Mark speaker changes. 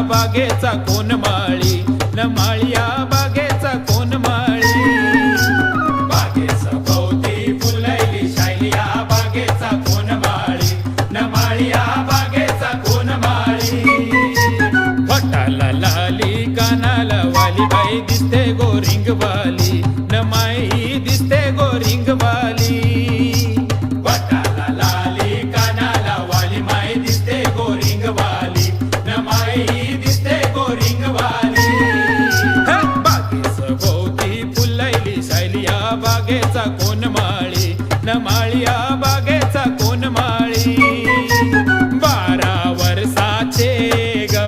Speaker 1: बागेचा कोण माळी? न माळिया बागेचा कोण माळी? बागेचा भोवती फुलैली शैलिया बागेचा कोण माळी? न माळिया बागेचा कोण माळी? वटाला लाली कानाला वाली बाई दिसते गोरिंगवाली. न माई दिसते गोरिंगवाली. वाली कानाला वाली माई दिसते गोरिंगवाली. न माई बागेचा कोण माळी? न माळिया